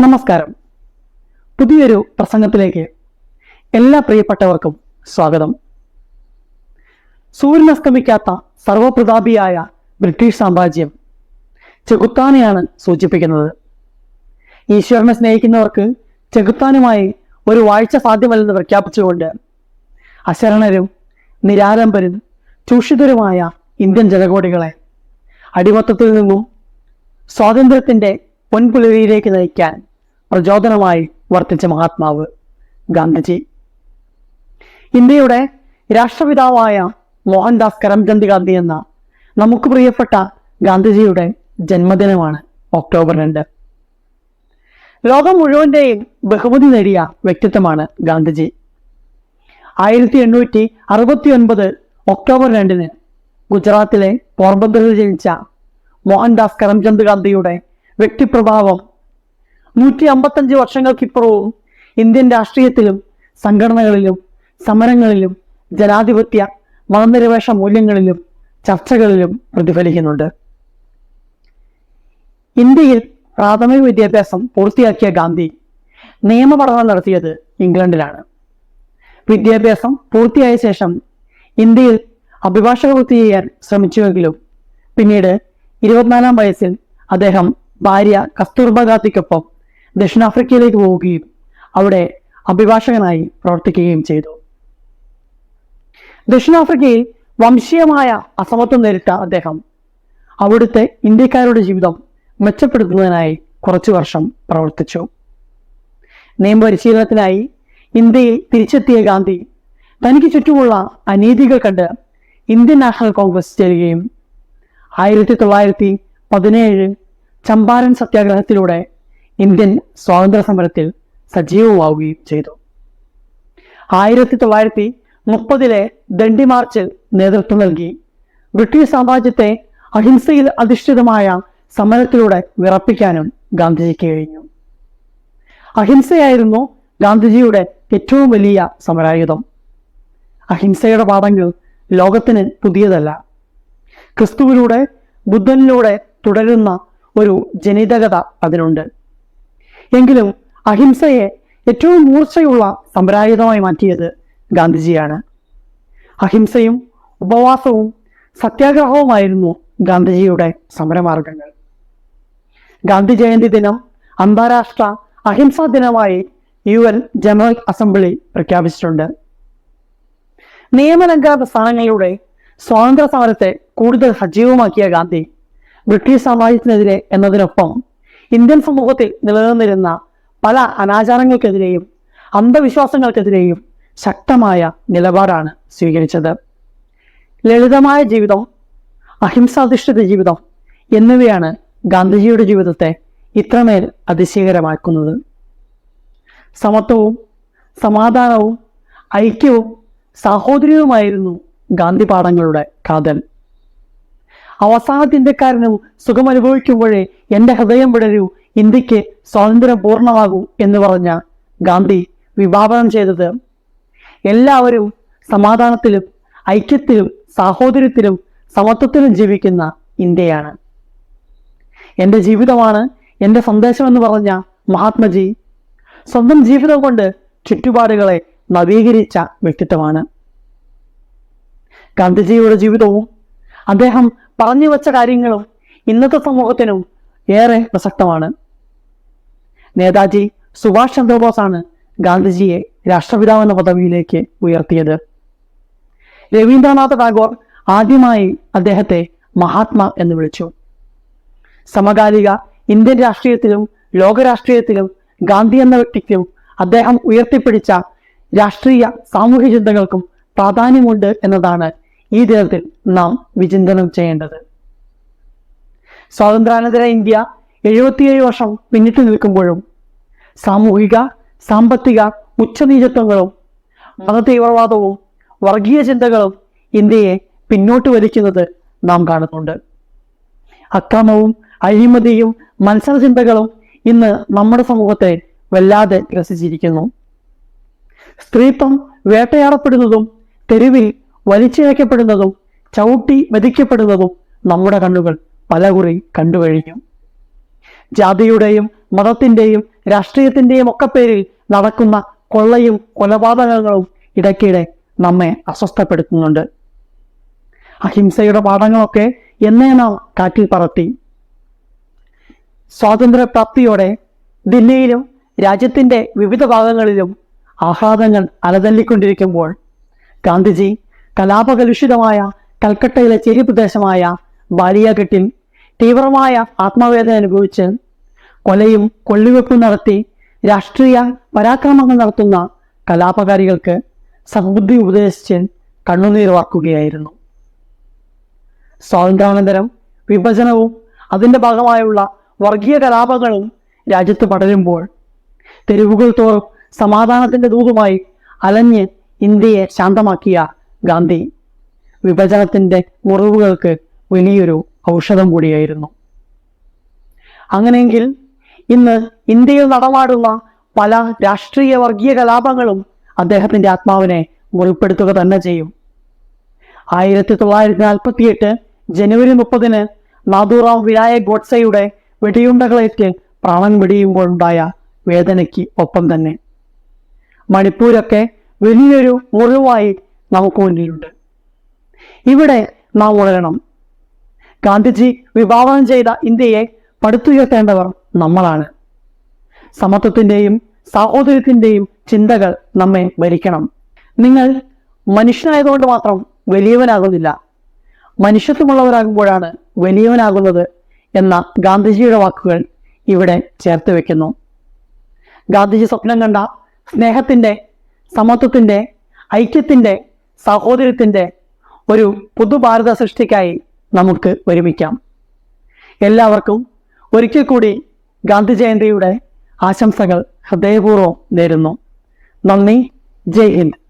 നമസ്കാരം. പുതിയൊരു പ്രസംഗത്തിലേക്ക് എല്ലാ പ്രിയപ്പെട്ടവർക്കും സ്വാഗതം. സൂര്യനസ്തമിക്കാത്ത സർവപ്രതാപിയായ ബ്രിട്ടീഷ് സാമ്രാജ്യം ചെകുത്താനെയാണ് സൂചിപ്പിക്കുന്നത്. ഈശ്വരനെ സ്നേഹിക്കുന്നവർക്ക് ചെകുത്താനുമായി ഒരു വാഴ്ച സാധ്യമല്ലെന്ന് പ്രഖ്യാപിച്ചുകൊണ്ട് അശരണരും നിരാലംബരും ചൂഷിതരുമായ ഇന്ത്യൻ ജനകോടികളെ അടിമത്തത്തിൽ നിന്നും സ്വാതന്ത്ര്യത്തിന്റെ പൊൻപുലരിയിലേക്ക് നയിക്കാൻ പ്രചോദനമായി വർത്തിച്ച മഹാത്മാവ് ഗാന്ധിജി. ഇന്ത്യയുടെ രാഷ്ട്രപിതാവായ മോഹൻദാസ് കരംചന്ദ് ഗാന്ധി എന്ന നമുക്ക് പ്രിയപ്പെട്ട ഗാന്ധിജിയുടെ ജന്മദിനമാണ് ഒക്ടോബർ രണ്ട്. ലോകം മുഴുവന്റെയും ബഹുമതി നേടിയ വ്യക്തിത്വമാണ് ഗാന്ധിജി. ആയിരത്തി എണ്ണൂറ്റി അറുപത്തി ഒൻപത് ഒക്ടോബർ രണ്ടിന് ഗുജറാത്തിലെ പോർബന്തറിൽ ജനിച്ച മോഹൻദാസ് കരംചന്ദ് ഗാന്ധിയുടെ വ്യക്തിപ്രഭാവം. നൂറ്റി അമ്പത്തഞ്ച് വർഷങ്ങൾക്കിപ്പുറവും ഇന്ത്യൻ രാഷ്ട്രീയത്തിലും സംഘടനകളിലും സമരങ്ങളിലും ജനാധിപത്യ മതനിരപേക്ഷ മൂല്യങ്ങളിലും ചർച്ചകളിലും പ്രതിഫലിക്കുന്നുണ്ട്. ഇന്ത്യയിൽ പ്രാഥമിക വിദ്യാഭ്യാസം പൂർത്തിയാക്കിയ ഗാന്ധി നിയമപഠനം നടത്തിയത് ഇംഗ്ലണ്ടിലാണ്. വിദ്യാഭ്യാസം പൂർത്തിയായ ശേഷം ഇന്ത്യയിൽ അഭിഭാഷക വൃത്തി ചെയ്യാൻ ശ്രമിച്ചുവെങ്കിലും പിന്നീട് ഇരുപത്തിനാലാം വയസ്സിൽ അദ്ദേഹം ഭാര്യ കസ്തൂർബ ഗാന്ധിക്കൊപ്പം ദക്ഷിണാഫ്രിക്കയിലേക്ക് പോവുകയും അവിടെ അഭിഭാഷകനായി പ്രവർത്തിക്കുകയും ചെയ്തു. ദക്ഷിണാഫ്രിക്കയിൽ വംശീയമായ അസമത്വം നേരിട്ട അദ്ദേഹം അവിടുത്തെ ഇന്ത്യക്കാരുടെ ജീവിതം മെച്ചപ്പെടുത്തുന്നതിനായി കുറച്ചു വർഷം പ്രവർത്തിച്ചു. നിയമപരിശീലനത്തിനായി ഇന്ത്യയിൽ തിരിച്ചെത്തിയ ഗാന്ധി തനിക്ക് ചുറ്റുമുള്ള അനീതികൾ കണ്ട് ഇന്ത്യൻ നാഷണൽ കോൺഗ്രസ് ചേരുകയും ആയിരത്തി തൊള്ളായിരത്തി പതിനേഴ് ചമ്പാരൻ സത്യാഗ്രഹത്തിലൂടെ ഇന്ത്യൻ സ്വാതന്ത്ര്യ സമരത്തിൽ സജീവമാവുകയും ചെയ്തു. ആയിരത്തി തൊള്ളായിരത്തി മുപ്പതിലെ ദണ്ഡി മാർച്ചിൽ നേതൃത്വം നൽകി. ബ്രിട്ടീഷ് സാമ്രാജ്യത്തെ അഹിംസയിൽ അധിഷ്ഠിതമായ സമരത്തിലൂടെ വിറപ്പിക്കാനും ഗാന്ധിജിക്ക് കഴിഞ്ഞു. അഹിംസയായിരുന്നു ഗാന്ധിജിയുടെ ഏറ്റവും വലിയ സമരായുധം. അഹിംസയുടെ പാഠങ്ങൾ ലോകത്തിന് പുതിയതല്ല. ക്രിസ്തുവിലൂടെ ബുദ്ധനിലൂടെ തുടരുന്ന ഒരു ജനിതകത അതിനുണ്ട്. എങ്കിലും അഹിംസയെ ഏറ്റവും മൂർച്ചയുള്ള സമ്പ്രായുതമായി മാറ്റിയത് ഗാന്ധിജിയാണ്. അഹിംസയും ഉപവാസവും സത്യാഗ്രഹവുമായിരുന്നു ഗാന്ധിജിയുടെ സമരമാർഗങ്ങൾ. ഗാന്ധി ജയന്തി ദിനം അന്താരാഷ്ട്ര അഹിംസാ ദിനമായി യു എൻ ജനറൽ അസംബ്ലി പ്രഖ്യാപിച്ചിട്ടുണ്ട്. നിയമലംഘന പ്രസ്ഥാനങ്ങളിലൂടെ സ്വാതന്ത്ര്യ സമരത്തെ കൂടുതൽ സജീവമാക്കിയ ഗാന്ധി ബ്രിട്ടീഷ് സാമ്രാജ്യത്തിനെതിരെ എന്നതിനൊപ്പം ഇന്ത്യൻ സമൂഹത്തിൽ നിലനിന്നിരുന്ന പല അനാചാരങ്ങൾക്കെതിരെയും അന്ധവിശ്വാസങ്ങൾക്കെതിരെയും ശക്തമായ നിലപാടാണ് സ്വീകരിച്ചത്. ലളിതമായ ജീവിതം അഹിംസാധിഷ്ഠിത ജീവിതം എന്നിവയാണ് ഗാന്ധിജിയുടെ ജീവിതത്തെ ഇത്രമേൽ അതിശയകരമാക്കുന്നത്. സമത്വവും സമാധാനവും ഐക്യവും സാഹോദര്യവുമായിരുന്നു ഗാന്ധി പാഠങ്ങളുടെ കാതൽ. അവസാനത്തെ ഇന്ത്യക്കാരനും സുഖമനുഭവിക്കുമ്പോഴേ എന്റെ ഹൃദയം വിടരൂ ഇന്ത്യയ്ക്ക് സ്വാതന്ത്ര്യം പൂർണമാകൂ എന്ന് പറഞ്ഞ ഗാന്ധി വിഭാവനം ചെയ്തത്. എല്ലാവരും സമാധാനത്തിലും ഐക്യത്തിലും സാഹോദര്യത്തിലും സമത്വത്തിലും ജീവിക്കുന്ന ഇന്ത്യയാണ്. എന്റെ ജീവിതമാണ് എന്റെ സന്ദേശമെന്ന് പറഞ്ഞ മഹാത്മജി സ്വന്തം ജീവിതം കൊണ്ട് ചുറ്റുപാടുകളെ നവീകരിച്ച വ്യക്തിത്വമാണ്. ഗാന്ധിജിയുടെ ജീവിതവും അദ്ദേഹം പറഞ്ഞു വച്ച കാര്യങ്ങളും ഇന്നത്തെ സമൂഹത്തിനും ഏറെ പ്രസക്തമാണ്. നേതാജി സുഭാഷ് ചന്ദ്രബോസാണ് ഗാന്ധിജിയെ രാഷ്ട്രപിതാവ് എന്ന പദവിയിലേക്ക് ഉയർത്തിയത്. രവീന്ദ്രനാഥ് ടാഗോർ ആദ്യമായി അദ്ദേഹത്തെ മഹാത്മാ എന്ന് വിളിച്ചു. സമകാലിക ഇന്ത്യൻ രാഷ്ട്രീയത്തിലും ലോകരാഷ്ട്രീയത്തിലും ഗാന്ധി എന്ന വ്യക്തിക്കും അദ്ദേഹം ഉയർത്തിപ്പിടിച്ച രാഷ്ട്രീയ സാമൂഹ്യ ചിന്തകൾക്കും പ്രാധാന്യമുണ്ട് എന്നതാണ് ഈ ദിനത്തിൽ നാം വിചിന്തനം ചെയ്യേണ്ടത്. സ്വാതന്ത്ര്യാനന്തര ഇന്ത്യ എഴുപത്തിയേഴ് വർഷം പിന്നിട്ട് നിൽക്കുമ്പോഴും സാമൂഹിക സാമ്പത്തിക ഉച്ചനീചത്വങ്ങളും മതതീവ്രവാദവും വർഗീയ ചിന്തകളും ഇന്ത്യയെ പിന്നോട്ട് വലിക്കുന്നത് നാം കാണുന്നുണ്ട്. അക്രമവും അഴിമതിയും മത്സര ചിന്തകളും ഇന്ന് നമ്മുടെ സമൂഹത്തെ വല്ലാതെ ഗ്രസിച്ചിരിക്കുന്നു സ്ത്രീത്വം വേട്ടയാടപ്പെടുന്നതും തെരുവിൽ വലിച്ചിഴക്കപ്പെടുന്നതും ചവിട്ടി വധിക്കപ്പെടുന്നതും നമ്മുടെ കണ്ണുകൾ പലകുറി കണ്ടുകഴിഞ്ഞു. ജാതിയുടെയും മതത്തിന്റെയും രാഷ്ട്രീയത്തിന്റെയും ഒക്കെ പേരിൽ നടക്കുന്ന കൊള്ളയും കൊലപാതകങ്ങളും ഇടയ്ക്കിടെ നമ്മെ അസ്വസ്ഥപ്പെടുത്തുന്നുണ്ട്. അഹിംസയുടെ പാഠങ്ങളൊക്കെ എന്നേ നാം കാറ്റിൽ പറത്തി. സ്വാതന്ത്ര്യപ്രാപ്തിയോടെ ദില്ലിയിലും രാജ്യത്തിന്റെ വിവിധ ഭാഗങ്ങളിലും ആഹ്ലാദങ്ങൾ അലതല്ലിക്കൊണ്ടിരിക്കുമ്പോൾ ഗാന്ധിജി കലാപകലുഷിതമായ കൽക്കട്ടയിലെ ചെരി പ്രദേശമായ ബാലിയാഘട്ടിൽ തീവ്രമായ ആത്മവേദന അനുഭവിച്ച് കൊലയും കൊള്ളിവെപ്പും നടത്തി രാഷ്ട്രീയ പരാക്രമങ്ങൾ നടത്തുന്ന കലാപകാരികൾക്ക് സദ്ബുദ്ധി ഉപദേശിച്ച് കണ്ണുനീർ വാർക്കുകയായിരുന്നു. സ്വാതന്ത്ര്യാനന്തരം വിഭജനവും അതിന്റെ ഭാഗമായുള്ള വർഗീയ കലാപങ്ങളും രാജ്യത്ത് പടരുമ്പോൾ തെരുവുകൾ തോറും സമാധാനത്തിന്റെ ദൂതുമായി അലഞ്ഞ് ഇന്ത്യയെ ശാന്തമാക്കിയ ഗാന്ധി വിഭജനത്തിന്റെ മുറിവുകൾക്ക് വലിയൊരു ഔഷധം കൂടിയായിരുന്നു. അങ്ങനെയെങ്കിൽ ഇന്ന് ഇന്ത്യയിൽ നടമാടുന്ന പല രാഷ്ട്രീയ വർഗീയ കലാപങ്ങളും അദ്ദേഹത്തിന്റെ ആത്മാവിനെ മുറിപ്പെടുത്തുക തന്നെ ചെയ്യും. ആയിരത്തി തൊള്ളായിരത്തി നാൽപ്പത്തി എട്ട് ജനുവരി മുപ്പതിന് നാദുറാം വിനായക് ഗോഡ്സയുടെ വെടിയുണ്ടകളേറ്റ് പ്രാണൻ വെടിയുമ്പോഴുണ്ടായ വേദനയ്ക്ക് ഒപ്പം തന്നെ. മണിപ്പൂരൊക്കെ വലിയൊരു മുറിവായി നമുക്ക് മുന്നിലുണ്ട്. ഇവിടെ നാം ഉണരണം ഗാന്ധിജി വിഭാവനം ചെയ്ത ഇന്ത്യയെ പടുത്തുയർത്തേണ്ടവർ നമ്മളാണ്. സമത്വത്തിന്റെയും സഹോദര്യത്തിന്റെയും ചിന്തകൾ നമ്മെ ഭരിക്കണം. നിങ്ങൾ മനുഷ്യനായതുകൊണ്ട് മാത്രം വലിയവനാകുന്നില്ല. മനുഷ്യത്വമുള്ളവരാകുമ്പോഴാണ് വലിയവനാകുന്നത് എന്ന ഗാന്ധിജിയുടെ വാക്കുകൾ ഇവിടെ ചേർത്ത് വെക്കുന്നു. ഗാന്ധിജി സ്വപ്നം കണ്ട സ്നേഹത്തിന്റെ സമത്വത്തിന്റെ ഐക്യത്തിന്റെ സഹോദര്യത്തിന്റെ ഒരു പുതുഭാരത സൃഷ്ടിക്കായി നമുക്ക് ഒരുമിക്കാം. എല്ലാവർക്കും ഒരിക്കൽ കൂടി ഗാന്ധി ജയന്തിയുടെ ആശംസകൾ ഹൃദയപൂർവം നേരുന്നു. നന്ദി. ജയ് ഹിന്ദ്.